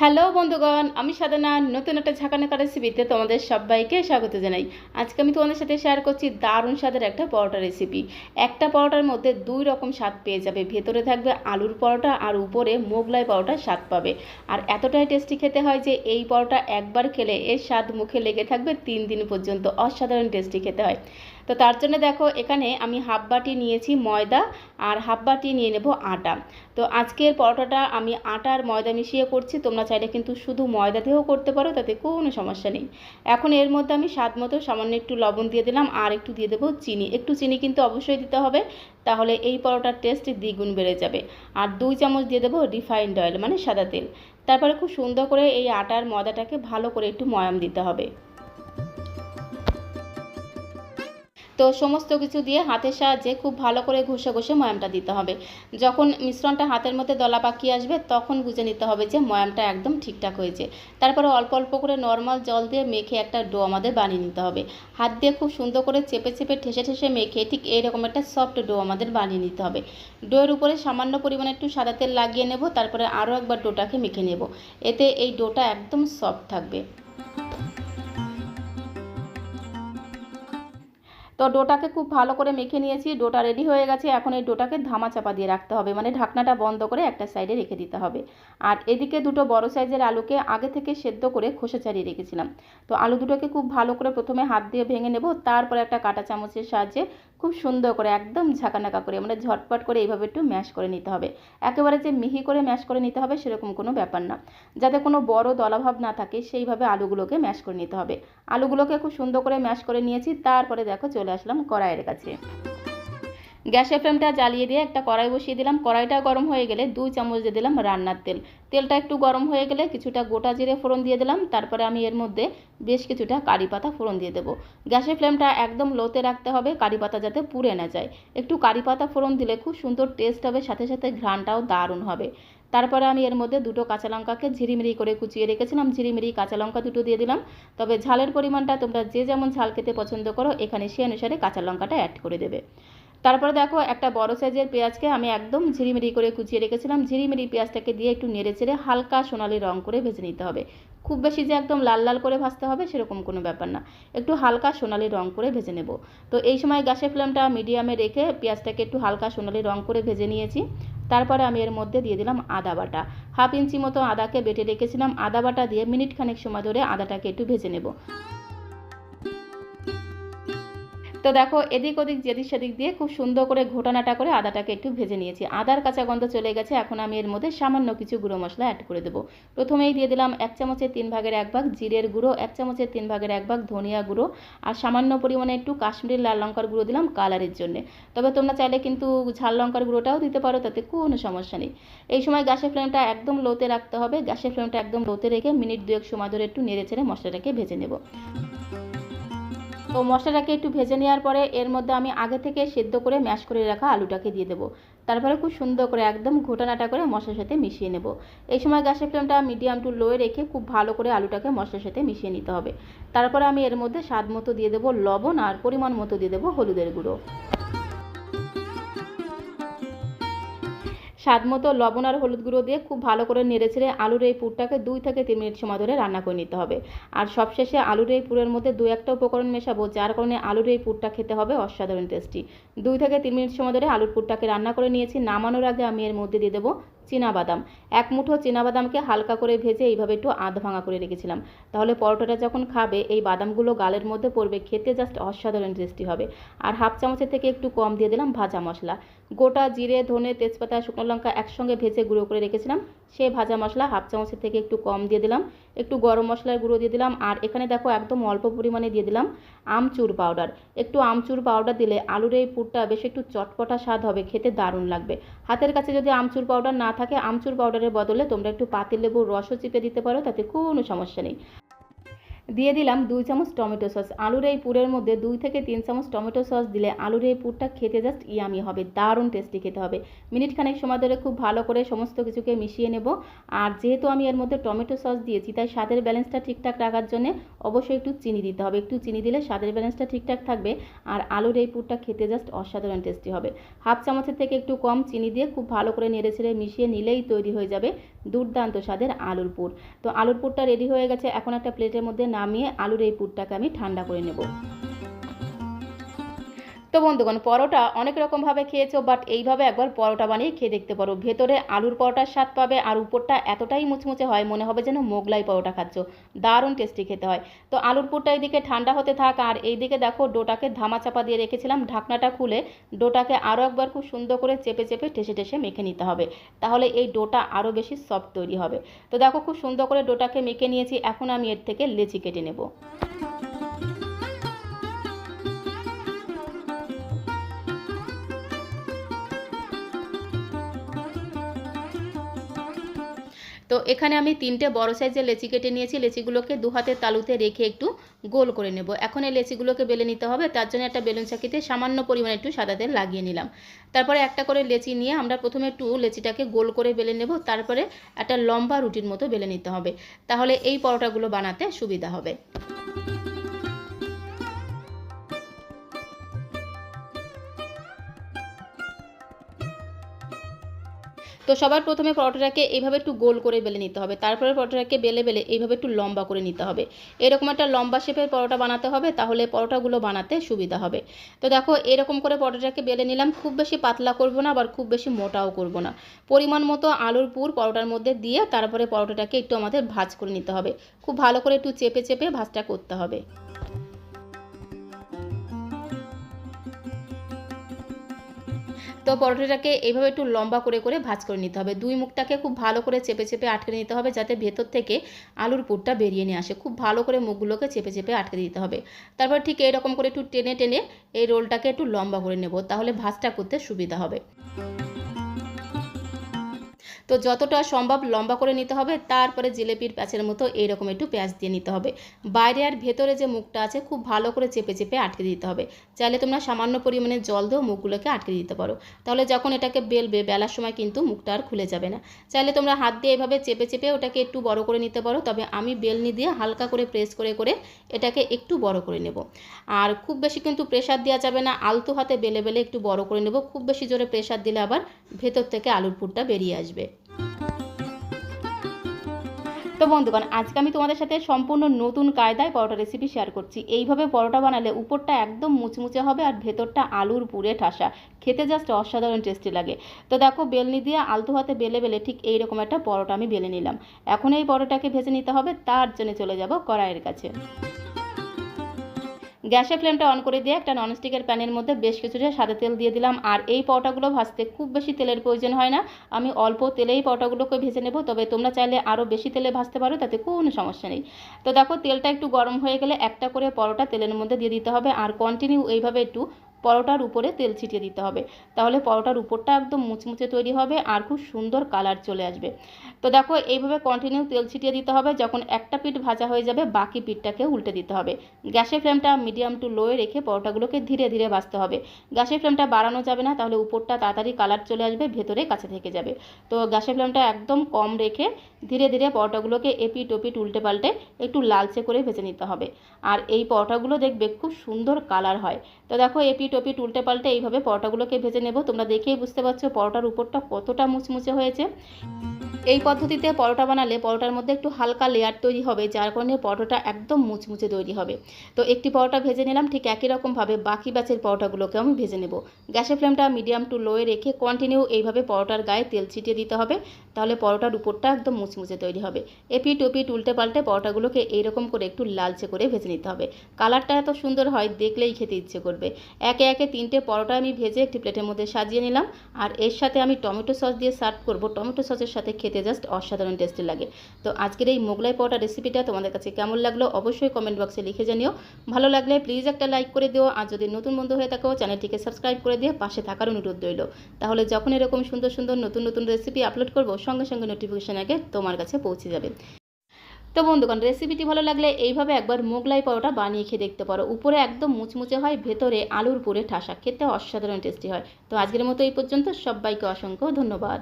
Hello বন্ধুগণ, আমি সাধনা, নতুন একটা ঝাঁকানাকা রেসিপিতে তোমাদের সবাইকে স্বাগত জানাই। আজকে আমি তোমাদের সাথে শেয়ার করছি দারুণ স্বাদের একটা পরোটা রেসিপি একটা পরোটার মধ্যে দুই রকম স্বাদ পেয়ে যাবে। ভেতরে থাকবে আলুর পরোটা আর উপরে মোগলাই পরোটার স্বাদ পাবে। আর এতটাই টেস্টি খেতে হয় যে এই পরোটা একবার খেলে এর স্বাদ মুখে লেগে থাকবে তিন দিন পর্যন্ত। অসাধারণ টেস্টি খেতে হয়। তো তার জন্য দেখো, এখানে আমি হাফ বাটি নিয়েছি ময়দা আর হাফ বাটি নিয়ে নেব আটা। তো আজকের পরোটাটা আমি আটা আর ময়দা মিশিয়ে করছি, তোমরা চাইলে কিন্তু শুধু ময়দা দিয়েও করতে পারো, তাতে কোনো সমস্যা নেই। এখন এর মধ্যে আমি স্বাদ মতো সামান্য একটু লবণ দিয়ে দিলাম আর একটু দিয়ে দেবো চিনি। একটু চিনি কিন্তু অবশ্যই দিতে হবে, তাহলে এই পরোটার টেস্ট দ্বিগুণ বেড়ে যাবে। আর দুই চামচ দিয়ে দেবো রিফাইন্ড অয়েল মানে সাদা তেল। তারপরে খুব সুন্দর করে এই আটার ময়দাটাকে ভালো করে একটু ময়াম দিতে হবে। তো সমস্ত কিছু দিয়ে হাতের সাহায্যে খুব ভালো করে ঘষে ঘষে ময়ামটা দিতে হবে। যখন মিশ্রণটা হাতের মধ্যে দলা পাকিয়ে আসবে, তখন বুঝে নিতে হবে যে ময়ামটা একদম ঠিকঠাক হয়েছে। তারপরে অল্প অল্প করে নর্মাল জল দিয়ে মেখে একটা ডো আমাদের বানিয়ে নিতে হবে। হাত দিয়ে খুব সুন্দর করে চেপে চেপে ঠেসে ঠেসে মেখে ঠিক এইরকম একটা সফট ডো আমাদের বানিয়ে নিতে হবে। ডোয়ের উপরে সামান্য পরিমাণে একটু সাদা তেল লাগিয়ে নেব, তারপরে আরও একবার ডোটাকে মেখে নেব। এতে এই ডোটা একদম সফট থাকবে। তো ডোটাকে খুব ভালো করে মেখে নিয়েছি, ডোটা রেডি হয়ে গেছে। এখন এই ডোটাকে ধামা চাপা দিয়ে রাখতে হবে মানে ঢাকনাটা বন্ধ করে একটা সাইডে রেখে দিতে হবে। আর এদিকে দুটো বড় সাইজের আলুকে আগে থেকে সেদ্ধ করে খোসা ছাড়িয়ে রেখেছিলাম। তো আলু দুটোকে খুব ভালো করে প্রথমে হাত দিয়ে ভেঙে নেব, তারপরে একটা কাঁটা চামচের সাহায্যে খুব সুন্দর করে, একদম ঝাঁকানাকা করে মানে ঝটপট করে এইভাবে একটু ম্যাশ করে নিতে হবে। একেবারে যে মিহি করে ম্যাশ করে নিতে হবে সেরকম কোনো ব্যাপার না। যাতে কোনো বড় দলাভাব না থাকে সেইভাবে আলুগুলোকে ম্যাশ করে নিতে হবে। আলুগুলোকে খুব সুন্দর করে ম্যাশ করে নিয়েছি, তারপরে দেখো চলে আসলাম কড়াইয়ের কাছে। গ্যাসের ফ্লেমটা জ্বালিয়ে দিয়ে একটা কড়াই বসিয়ে দিলাম। কড়াইটা গরম হয়ে গেলে দুই চামচ দিয়ে দিলাম রান্নার তেল। তেলটা একটু গরম হয়ে গেলে কিছুটা গোটা জিরে ফোড়ন দিয়ে দিলাম। তারপরে আমি এর মধ্যে বেশ কিছুটা কারি পাতা ফোড়ন দিয়ে দেবো। গ্যাসের ফ্লেমটা একদম লোতে রাখতে হবে, কারি পাতা যাতে পুড়ে না যায়। একটু কারি পাতা ফোড়ন দিলে খুব সুন্দর টেস্ট হবে, সাথে সাথে ঘ্রাণটাও দারুণ হবে। তারপরে আমি এর মধ্যে দুটো কাঁচা লঙ্কাকে ঝিরিমিরি করে কুচিয়ে রেখেছিলাম। ঝিরিমিরি কাঁচা লঙ্কা দুটো দিয়ে দিলাম। তবে ঝালের পরিমাণটা তোমরা যে যেমন ঝাল খেতে পছন্দ করো, এখানে সে অনুসারে কাঁচা লঙ্কাটা অ্যাড করে দেবে। তারপরে দেখো একটা বড় সাইজের পেঁয়াজকে আমি একদম ঝিরিমিরি করে কুচিয়ে রেখেছিলাম। ঝিরিমিরি পেঁয়াজটাকে দিয়ে একটু নেড়ে চেড়ে হালকা সোনালি রং করে ভেজে নিতে হবে। খুব বেশি যে একদম লাল লাল করে ভাজতে হবে সেরকম কোনো ব্যাপার না। একটু হালকা সোনালি রং করে ভেজে নেব। তো এই সময় গ্যাসের ফ্লেমটা মিডিয়ামে রেখে পেঁয়াজটাকে একটু হালকা সোনালি রং করে ভেজে নিয়েছি। তারপরে আমি এর মধ্যে দিয়ে দিলাম আদা বাটা। হাফ ইঞ্চি মতো আদাকে বেটে রেখেছিলাম। আদা বাটা দিয়ে মিনিট খানেক সময় ধরে আদাটাকে একটু ভেজে নেব। তো দেখো, এদিক ওদিক, যেদিক সেদিক দিয়ে খুব সুন্দর করে ঘোটানাটা করে আদাটাকে একটু ভেজে নিয়েছি। আদার কাঁচা গন্ধ চলে গেছে, এখন আমি এর মধ্যে সামান্য কিছু গুঁড়ো মশলা অ্যাড করে দেবো। প্রথমেই দিয়ে দিলাম এক চামচের তিন ভাগের এক ভাগ জিরের গুঁড়ো, এক চামচের তিন ভাগের এক ভাগ ধনিয়া গুঁড়ো আর সামান্য পরিমাণে একটু কাশ্মীরি লাল লঙ্কার গুঁড়ো দিলাম কালারের জন্য। তবে তোমরা চাইলে কিন্তু ঝাল লঙ্কার গুঁড়োটাও দিতে পারো, তাতে কোনো সমস্যা নেই। এই সময় গ্যাসের ফ্লেমটা একদম লোতে রাখতে হবে। গ্যাসের ফ্লেমটা একদম লোতে রেখে মিনিট দুয়েক সময় ধরে একটু নেড়ে চেড়ে মশলাটাকে ভেজে নেব। তো মশলাটাকে একটু ভেজে নেওয়ার পরে এর মধ্যে আমি আগে থেকে সেদ্ধ করে ম্যাশ করে রাখা আলুটাকে দিয়ে দেবো। তারপরে খুব সুন্দর করে একদম ঘোটানাটা করে মশলার সাথে মিশিয়ে নেব। এই সময় গ্যাসের ফ্লেমটা মিডিয়াম টু লোয়ে রেখে খুব ভালো করে আলুটাকে মশলার সাথে মিশিয়ে নিতে হবে। তারপরে আমি এর মধ্যে স্বাদ মতো দিয়ে দেবো লবণ আর পরিমাণ মতো দিয়ে দেবো হলুদের গুঁড়ো। স্বাদ মতো লবণ আর হলুদ গুঁড়ো দিয়ে খুব ভালো করে নেড়ে ছেড়ে আলুর এই পুরটাকে দুই থেকে তিন মিনিট সময় ধরে রান্না করে নিতে হবে। আর সবশেষে আলুর এই পুরের মধ্যে দু একটা উপকরণ মেশাবো, যার কারণে আলুর এই পুরটা খেতে হবে অসাধারণ টেস্টি দুই থেকে তিন মিনিট সময় ধরে আলুর পুরটাকে রান্না করে নিয়েছি। নামানোর আগে আমি এর মধ্যে দিয়ে দেবো বাদাম এক মুঠো বাদামকে হালকা করে ভেজে এইভাবে একটু আধ ভাঙা করে রেখেছিলাম। তাহলে পরোটাটা যখন খাবে, এই বাদামগুলো গালের মধ্যে পড়বে, খেতে জাস্ট অসাধারণ টেস্টি হবে। আর হাফ চামচের থেকে একটু কম দিয়ে দিলাম ভাজা মশলা। গোটা জিরে, ধনে, তেজপাতা, শুকনো লঙ্কা একসঙ্গে ভেজে গুঁড়ো করে রেখেছিলাম। সেই ভাজা মশলা হাফ চামচের থেকে একটু কম দিয়ে দিলাম। একটু গরম মশলার গুঁড়ো দিয়ে দিলাম। আর এখানে দেখো একদম অল্প পরিমাণে দিয়ে দিলাম আমচুর পাউডার একটু আমচুর পাউডার দিলে আলুর এই পুরটা বেশ একটু চটপটা স্বাদ হবে, খেতে দারুণ লাগবে। হাতের কাছে যদি আমচুর পাউডার না থাকে, আমচুর পাউডারের বদলে তোমরা একটু পাতিলেবুর রসও চিপে দিতে পারো, তাতে কোনো সমস্যা নেই। দিয়ে দিলাম দুই চামচ টমেটো সস। আলুর এই পুরের মধ্যে দুই থেকে তিন চামচ টমেটো সস দিলে আলুর এই পুরটা খেতে জাস্ট ইয়ামি হবে, দারুণ টেস্টি খেতে হবে। মিনিট খানেক সময় ধরে খুব ভালো করে সমস্ত কিছুকে মিশিয়ে নেব। আর যেহেতু আমি এর মধ্যে টমেটো সস দিয়েছি, তাই স্বাদের ব্যালেন্সটা ঠিকঠাক রাখার জন্য অবশ্যই একটু চিনি দিতে হবে। একটু চিনি দিলে স্বাদের ব্যালেন্সটা ঠিকঠাক থাকবে আর আলুর এই পুরটা খেতে জাস্ট অসাধারণ টেস্টি হবে। হাফ চামচের থেকে একটু কম চিনি দিয়ে খুব ভালো করে নেড়ে ছেড়ে মিশিয়ে নিলেই তৈরি হয়ে যাবে। দুর্দান্ত স্বাদের আলুর পুর। তো আলুর পুরটা রেডি হয়ে গেছে। এখন একটা প্লেটের মধ্যে নামিয়ে আলুর এই পুরটাকে আমি ঠান্ডা করে নেব। তো বন্ধুগণ, পরোটা অনেক রকমভাবে খেয়েছো বাট এইভাবে একবার পরোটা বানিয়ে খেয়ে দেখতে পারো। ভেতরে আলুর পরোটার স্বাদ পাবে আর উপরটা এতটাই মুচমুচে হয়, মনে হবে যেন মোগলাই পরোটা খাচ্ছ। দারুণ টেস্টি খেতে হয়। তো আলুর পুরটা এইদিকে ঠান্ডা হতে থাক, আর এইদিকে দেখো ডোটাকে ধামা চাপা দিয়ে রেখেছিলাম, ঢাকনাটা খুলে ডোটাকে আরও একবার খুব সুন্দর করে চেপে চেপে ঠেসে ঠেসে মেখে নিতে হবে। তাহলে এই ডোটা আরও বেশি সফট তৈরি হবে। তো দেখো খুব সুন্দর করে ডোটাকে মেখে নিয়েছি, এখন আমি এর থেকে লেচি কেটে নেব। এখানে আমি তিনটে বড় সাইজের লেচি কেটে নিয়েছি। লেচিগুলোকে দু হাতের তালুতে রেখে একটু গোল করে নেব। এখন এই লেচিগুলোকে বেলে নিতে হবে। তার জন্য একটা বেলুন চাকিতে সামান্য পরিমাণে একটু সাদা তেল লাগিয়ে নিলাম। তারপরে একটা করে লেচি নিয়ে আমরা প্রথমে একটু লেচিটাকে গোল করে বেলে নেব। তারপরে একটা লম্বা রুটির মতো বেলে নিতে হবে। তাহলে এই পরোটাগুলো বানাতে সুবিধা হবে। তো সবার প্রথমে পরোটাটাকে এইভাবে একটু গোল করে বেলে নিতে হবে। তারপরে পরোটাটাকে বেলে বেলে এইভাবে একটু লম্বা করে নিতে হবে। এরকম একটা লম্বা শেপের পরোটা বানাতে হবে, তাহলে পরোটাগুলো বানাতে সুবিধা হবে। তো দেখো, এরকম করে পরোটাটাকে বেলে নিলাম। খুব বেশি পাতলা করব না, আবার খুব বেশি মোটাও করব না। পরিমাণ মতো আলুর পুর পরোটার মধ্যে দিয়ে তারপরে পরোটাটাকে একটু আমাদের ভাজ করে নিতে হবে। খুব ভালো করে একটু চেপে চেপে ভাজটা করতে হবে। তো পরোটাটাকে এইভাবে একটু লম্বা করে করে ভাজ করে নিতে হবে। দুই মুখটাকে খুব ভালো করে চেপে চেপে আটকে নিতে হবে যাতে ভেতর থেকে আলুর পুরটা বেরিয়ে নিয়ে আসে। খুব ভালো করে মুখগুলোকে চেপে চেপে আটকে দিতে হবে। তারপর ঠিক এরকম করে একটু টেনে টেনে এই রোলটাকে একটু লম্বা করে নেব। তাহলে ভাজটা করতে সুবিধা হবে। তো যতটা সম্ভব লম্বা করে নিতে হবে, তারপরে জিলেপির প্যাঁচের মতো এইরকম একটু পেঁয়াজ দিয়ে নিতে হবে। বাইরে আর ভেতরে যে মুখটা আছে, খুব ভালো করে চেপে চেপে আটকে দিতে হবে। চাইলে তোমরা সামান্য পরিমাণে জল দিয়েও মুখগুলোকে আটকে দিতে পারো। তাহলে যখন এটাকে বেলবে, বেলার সময় কিন্তু মুখটা আর খুলে যাবে না। চাইলে তোমরা হাত দিয়ে এভাবে চেপে চেপে ওটাকে একটু বড় করে নিতে পারো, তবে আমি বেলনি দিয়ে হালকা করে প্রেস করে করে এটাকে একটু বড় করে নেব। আর খুব বেশি কিন্তু প্রেশার দেওয়া যাবে না, আলতু হাতে বেলে বেলে একটু বড় করে নেব। খুব বেশি জোরে প্রেশার দিলে আবার ভেতর থেকে আলুর পুরটা বেরিয়ে আসবে। তো বন্ধুগণ, আজকে আমি তোমাদের সাথে সম্পূর্ণ নতুন কায়দায় পরোটা রেসিপি শেয়ার করছি। এইভাবে পরোটা বানালে উপরটা একদম মুচমুচে হবে আর ভেতরটা আলুর পুরে ঠাসা। খেতে জাস্ট অসাধারণ টেস্টি লাগে। তো দেখো, বেলনি দিয়ে আলতু হাতে বেলে বেলে ঠিক এইরকম একটা পরোটা আমি বেলে নিলাম। এখন এই পরোটাকে ভেজে নিতে হবে, তার জন্য চলে যাব কড়াইয়ের কাছে। গ্যাসের ফ্লেমটা অন করে দিয়ে একটা ননস্টিকের প্যানের মধ্যে বেশ কিছুটা সাদা তেল দিয়ে দিলাম। আর এই পরোটাগুলো ভাজতে খুব বেশি তেলের প্রয়োজন হয় না। আমি অল্প তেলেই পরোটাগুলোকে ভেজে নেব। তবে তোমরা চাইলে আরও বেশি তেলে ভাজতে পারো, তাতে কোনো সমস্যা নেই। তো দেখো, তেলটা একটু গরম হয়ে গেলে একটা করে পরোটা তেলের মধ্যে দিয়ে দিতে হবে। আর কন্টিনিউ এইভাবে একটু পরোটার উপরে তেল ছিটিয়ে দিতে হবে। তাহলে পরোটার উপরটা একদম মুচমুচে তৈরি হবে আর খুব সুন্দর কালার চলে আসবে। তো দেখো, এইভাবে কন্টিনিউ তেল ছিটিয়ে দিতে হবে। যখন একটা পিঠ ভাজা হয়ে যাবে, বাকি পিঠটাকে উল্টে দিতে হবে। গ্যাসের ফ্লেমটা মিডিয়াম টু লোয়ে রেখে পরোটাগুলোকে ধীরে ধীরে ভাজতে হবে। গ্যাসের ফ্লেমটা বাড়ানো যাবে না, তাহলে উপরটা তাড়াতাড়ি কালার চলে আসবে, ভেতরে কাছে থেকে যাবে। তো গ্যাসের ফ্লেমটা একদম কম রেখে ধীরে ধীরে পরোটাগুলোকে এপিট ওপিট উল্টে পাল্টে একটু লালচে করে ভেজে নিতে হবে। আর এই পরোটাগুলো দেখবে খুব সুন্দর কালার হয়। তো দেখো এপিট ওপিট উল্টে পাল্টে এইভাবে পরোটাগুলোকে ভেজে নেব। তোমরা দেখেই বুঝতে পারছ পরোটার উপরটা কতটা মুচমুচে হয়েছে। এই পদ্ধতিতে পরোটা বানালে পরোটার মধ্যে একটু হালকা লেয়ার তৈরি হবে, যার কারণে পরোটা একদম মুচমুচে তৈরি হবে। তো একটি পরোটা ভেজে নিলাম, ঠিক একই রকমভাবে বাকি ব্যাচের পরোটাগুলোকে আমি ভেজে নেব। গ্যাসের ফ্লেমটা মিডিয়াম টু লোয়ে রেখে কন্টিনিউ এইভাবে পরোটার গায়ে তেল ছিটিয়ে দিতে হবে, তাহলে পরোটার উপরটা একদম মুচমুচে তৈরি হবে। এপিট ওপিট উল্টে পাল্টে পরোটাগুলোকে এইরকম করে একটু লালচে করে ভেজে নিতে হবে। কালারটা এত সুন্দর হয়, দেখলেই খেতে ইচ্ছে করবে। একে একে একে তিনটে পরোটা আমি ভেজে একটি প্লেটের মধ্যে সাজিয়ে নিলাম। আর এর সাথে আমি টমেটো সস দিয়ে সার্ভ করব। টমেটো সসের সাথে খেতে জাস্ট অসাধারণ টেস্টি লাগে। তো আজকের এই মোগলাই পরোটা রেসিপিটা তোমাদের কাছে কেমন লাগল অবশ্যই কমেন্ট বক্সে লিখে জানিও। ভালো লাগলে প্লিজ একটা লাইক করে দিও। আর যদি নতুন বন্ধু হয়ে থাকো, চ্যানেলটিকে সাবস্ক্রাইব করে দিয়ে পাশে থাকার অনুরোধ রইল। তাহলে যখন এরকম সুন্দর সুন্দর নতুন নতুন রেসিপি আপলোড করব, সঙ্গে সঙ্গে নোটিফিকেশন আগে তোমার কাছে পৌঁছে যাবে। তো বন্ধুগণ রেসিপিটি ভালো লাগলে এইভাবে একবার মোগলাই পরোটা বানিয়ে খেয়ে দেখতে পারো। উপরে একদম মুচমুচে হয়, ভেতরে আলুর পুরে ঠাসা, খেতে অসাধারণ টেস্টি হয়। তো আজকের মতো এই পর্যন্ত, সবাইকে অসংখ্য ধন্যবাদ।